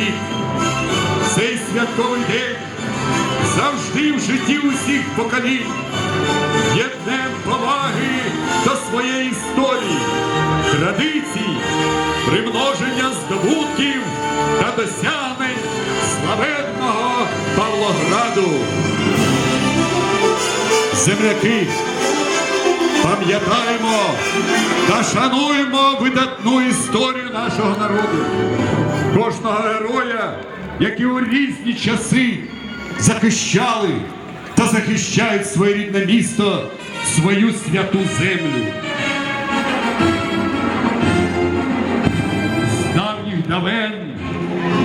231 рік. Цей святковий день завжди в житті усіх поколінь є днем поваги до своєї історії, традицій, примноження здобутків та досягнень славетного Павлограду. Земляки, пам'ятаємо та шануємо видатну історію нашого народу, кожного героя, які у різні часи захищали та захищають своє рідне місто, свою святу землю. З давніх давен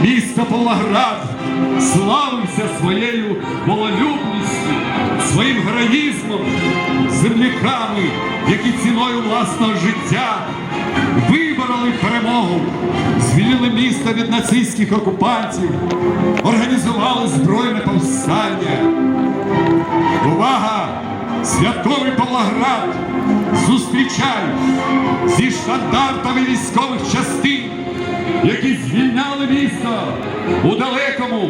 місто Павлоград славився своєю вололюбністю, своїм героїзмом, земляками, які ціною власного життя вибороли перемогу, звільнили місто від нацистських окупантів, організували збройне повстання. Увага! Святковий Павлоград! Зустрічай зі штандартами військових частин, які звільняли місто у далекому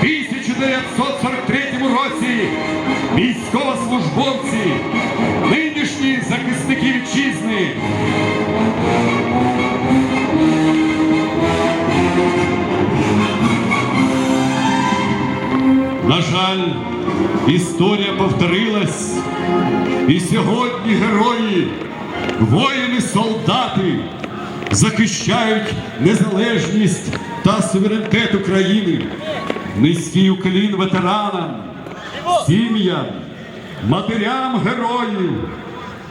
1943 році. Військовослужбовці, нинішні захисники вітчизни. На жаль, історія повторилась, і сьогодні герої, воїни, солдати захищають незалежність та суверенітет України. Низький уклін ветеранам, сім'ям, матерям героїв,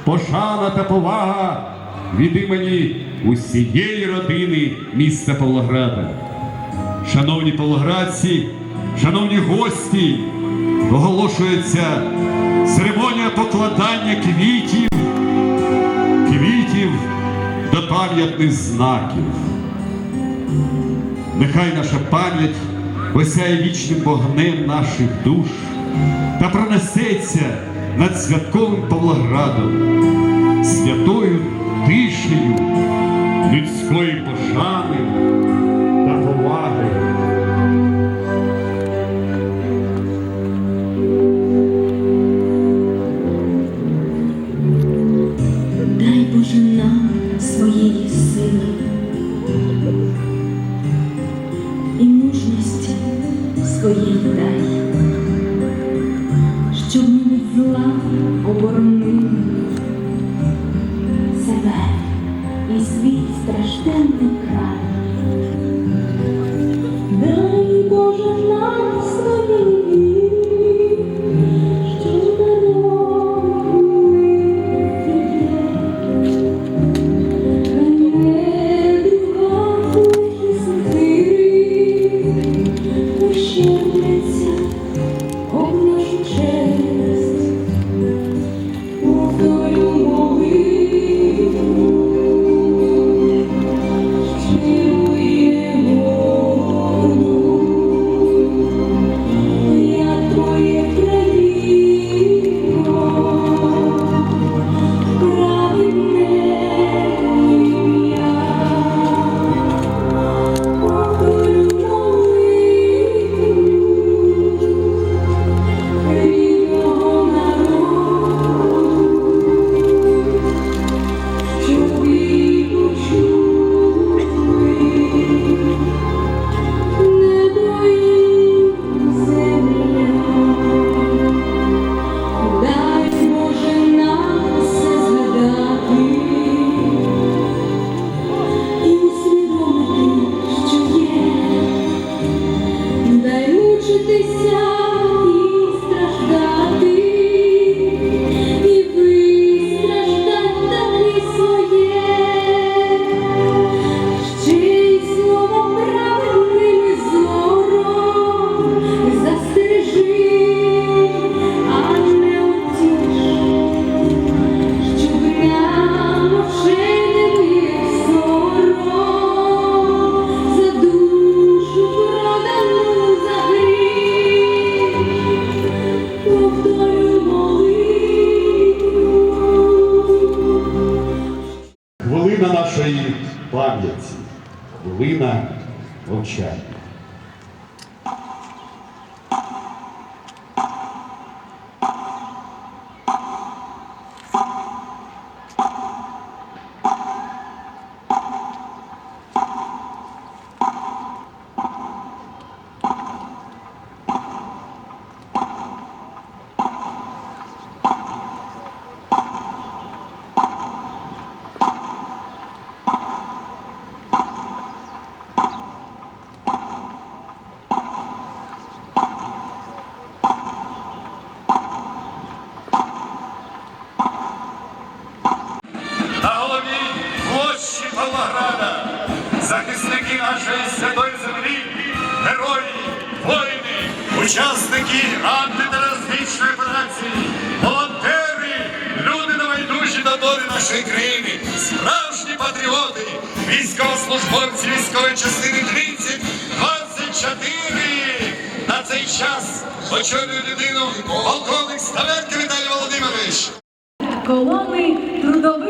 пошана та повага від імені усієї родини міста Павлограда. Шановні павлоградці, шановні гості, оголошується церемонія покладання квітів, квітів до пам'ятних знаків. Нехай наша пам'ять осяє вічним вогнем наших душ та пронесеться над святковим Павлоградом, святою тишею людської пошани і своїй дай, щоб ми від зла оборонили себе і свій стражденний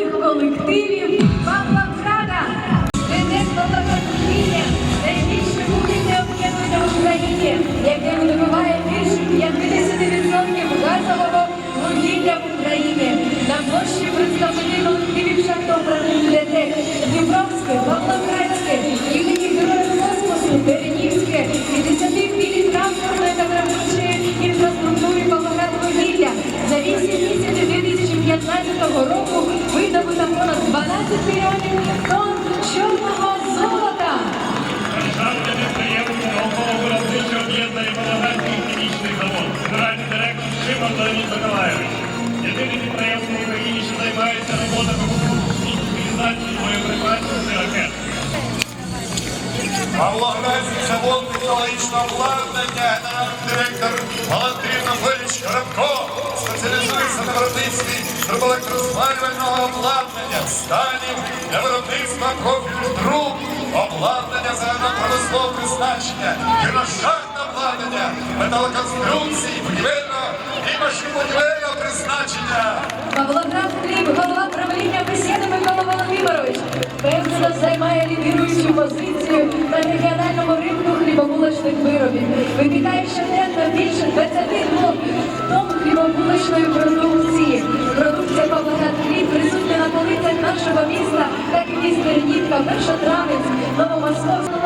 трудових колективів. Студентство та розуміння найбільше вугільне об'єднання в Україні, яке видобуває більше 50% газового вугілля в Україні. На площі представники колективів шахтопраних бібліотек генеральний директор Шимон Леонід Миколаєвич. Єдине підприємство в Україні, займається роботами і ракет. Павлоградський завод технологічного обладнання, директор Валентин Анатолійович Коробко спеціалізується на виробництві трубоелектрозвалювального обладнання, станів для виробництва профільних труб, обладнання загальнопромислового призначення, гірношахтне обладнання, металоконструкції, будівельного і машинобудівельного призначення. Павлоград Кліп, голова правління Бесіди Микола Володимирович, впевнено займає лідируючу позицію на регіональному ринку хлібобулочних виробів. Випікає щоденно більше 22 міста Рідівка, Першотравець,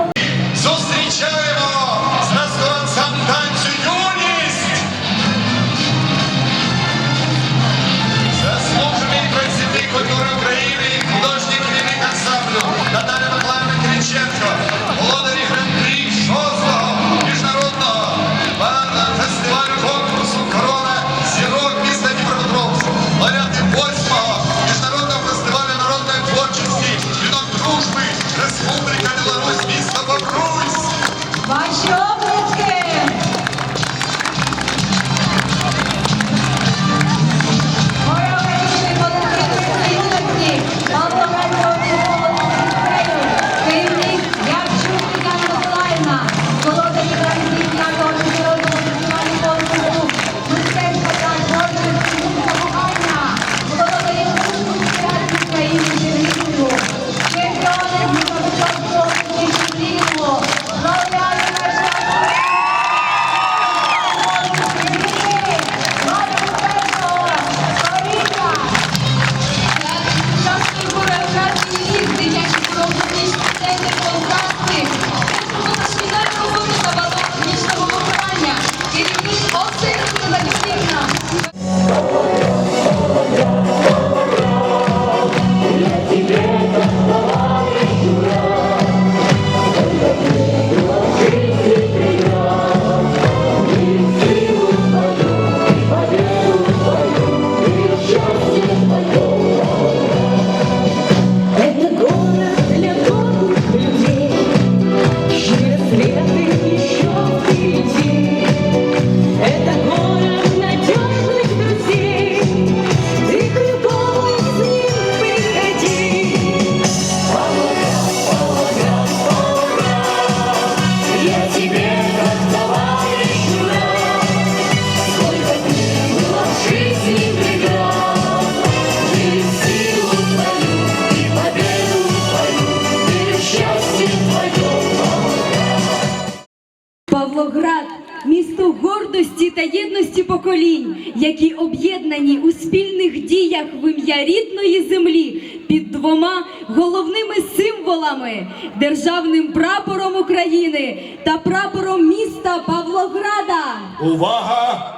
державним прапором України та прапором міста Павлограда. Увага!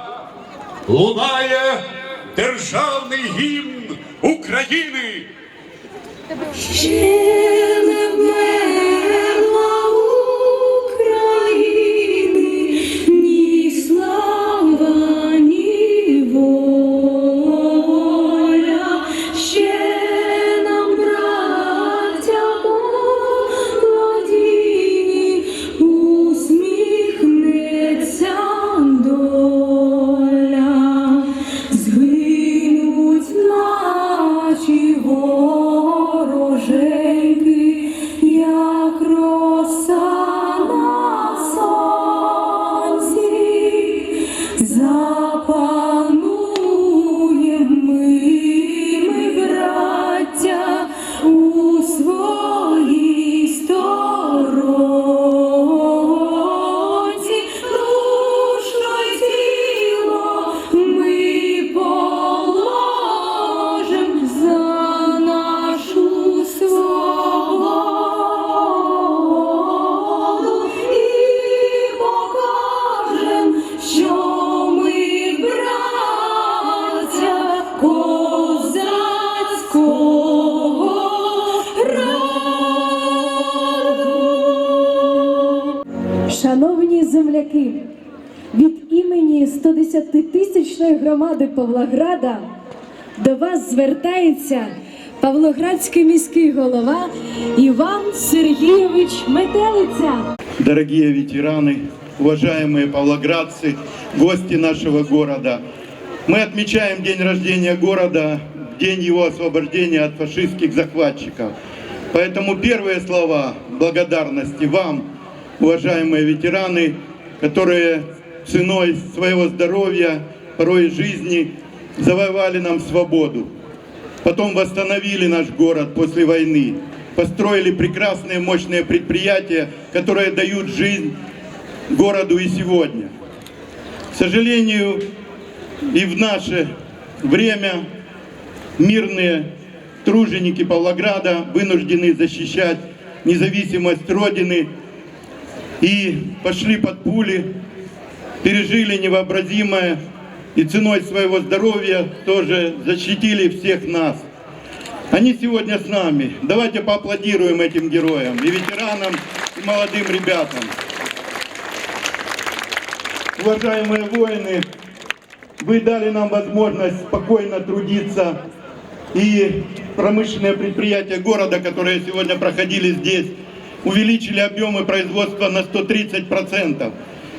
Лунає державний гімн України! Ще не вмерла наші 110-тисячної громади Павлограда до вас звертається Павлоградський міський голова Іван Сергійович Метелиця. Дорогие ветераны, уважаемые павлоградцы, гости нашего города. Мы отмечаем день рождения города, день его освобождения от фашистских захватчиков. Поэтому первые слова благодарности вам, уважаемые ветераны, которые ценой своего здоровья, порой жизни, завоевали нам свободу. Потом восстановили наш город после войны. Построили прекрасные, мощные предприятия, которые дают жизнь городу и сегодня. К сожалению, и в наше время мирные труженики Павлограда вынуждены защищать независимость Родины и пошли под пули, пережили невообразимое и ценой своего здоровья тоже защитили всех нас. Они сегодня с нами. Давайте поаплодируем этим героям, и ветеранам, и молодым ребятам. Уважаемые воины, вы дали нам возможность спокойно трудиться. И промышленные предприятия города, которые сегодня проходили здесь, увеличили объемы производства на 130%.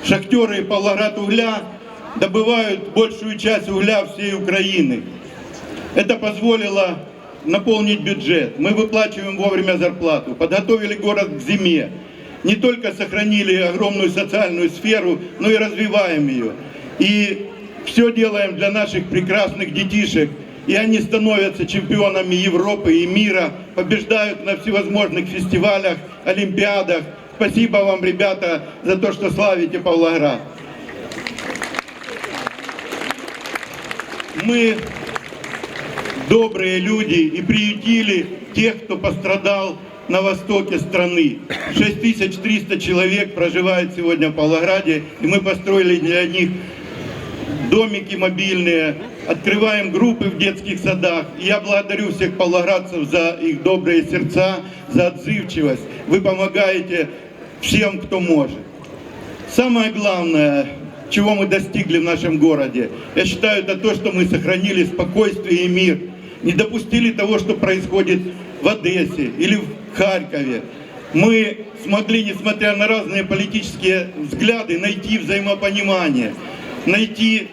Шахтеры Павлоград угля добывают большую часть угля всей Украины. Это позволило наполнить бюджет. Мы выплачиваем вовремя зарплату, подготовили город к зиме. Не только сохранили огромную социальную сферу, но и развиваем ее. И все делаем для наших прекрасных детишек. И они становятся чемпионами Европы и мира, побеждают на всевозможных фестивалях, олимпиадах. Спасибо вам, ребята, за то, что славите Павлоград. Мы добрые люди и приютили тех, кто пострадал на востоке страны. 6300 человек проживает сегодня в Павлограде, и мы построили для них домики мобильные, открываем группы в детских садах. И я благодарю всех павлоградцев за их добрые сердца, за отзывчивость. Вы помогаете всем, кто может. Самое главное, чего мы достигли в нашем городе, я считаю, это то, что мы сохранили спокойствие и мир. Не допустили того, что происходит в Одессе или в Харькове. Мы смогли, несмотря на разные политические взгляды, найти взаимопонимание, найти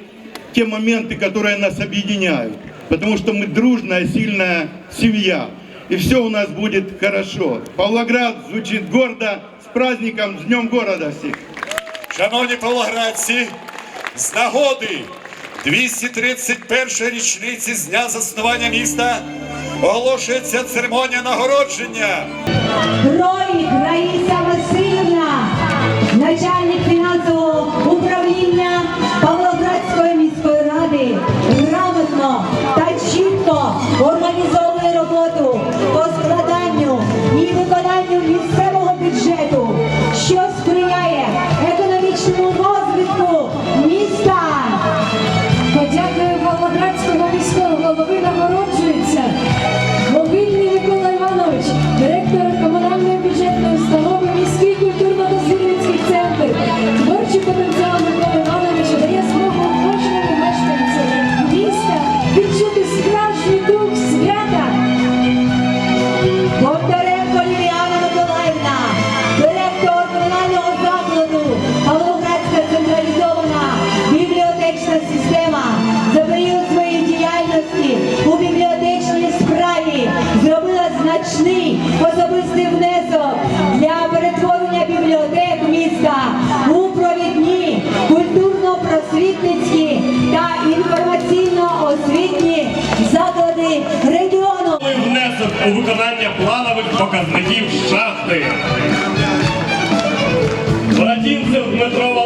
те моменты, которые нас объединяют. Потому что мы дружная, сильная семья. И все у нас будет хорошо. Павлоград звучит гордо. С праздником, с Днем города всех! Шановні павлоградці, з нагоди 231 річниці з дня заснування міста оголошується церемонія нагородження. Герої Раїса шахти. Бородінцев Дмитро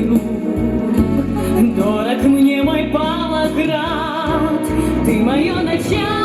друг Дорог мне мой Павлоград Ты мое начало